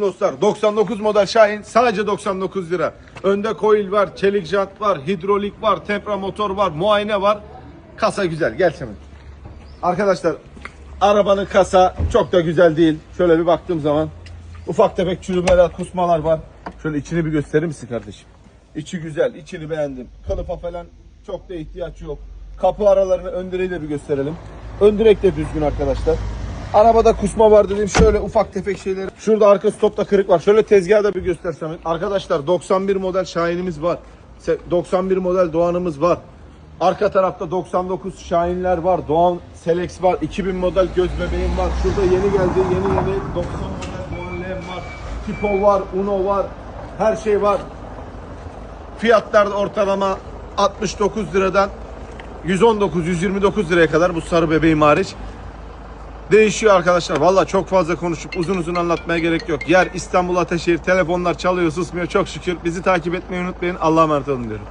Dostlar 99 model Şahin sadece 99 lira. Önde coil var, çelik jant var, hidrolik var, tempra motor var, muayene var. Kasa güzel. Gel Semin. Arkadaşlar arabanın kasa çok da güzel değil. Şöyle bir baktığım zaman ufak tefek çürümeler, kusmalar var. Şöyle içini bir gösterir misin kardeşim? İçi güzel, içini beğendim. Kılıfa falan çok da ihtiyaç yok. Kapı aralarını ön direği de bir gösterelim. Ön direk de düzgün arkadaşlar. Arabada kusma var dedim şöyle ufak tefek şeyler. Şurada arka stopta kırık var. Şöyle tezgahı da bir göstersem. Arkadaşlar 91 model Şahin'imiz var. Se- 91 model Doğan'ımız var. Arka tarafta 99 Şahinler var. Doğan Selex var. 2000 model göz bebeğim var. Şurada yeni geldi. Yeni yeni 90 model Doğan var. Tipo var. Uno var. Her şey var. Fiyatlar ortalama 69 liradan 119-129 liraya kadar bu sarı bebeğim hariç. Değişiyor arkadaşlar. Valla çok fazla konuşup uzun uzun anlatmaya gerek yok. Yer İstanbul Ataşehir. Telefonlar çalıyor susmuyor. Çok şükür. Bizi takip etmeyi unutmayın. Allah'a emanet olun diyorum.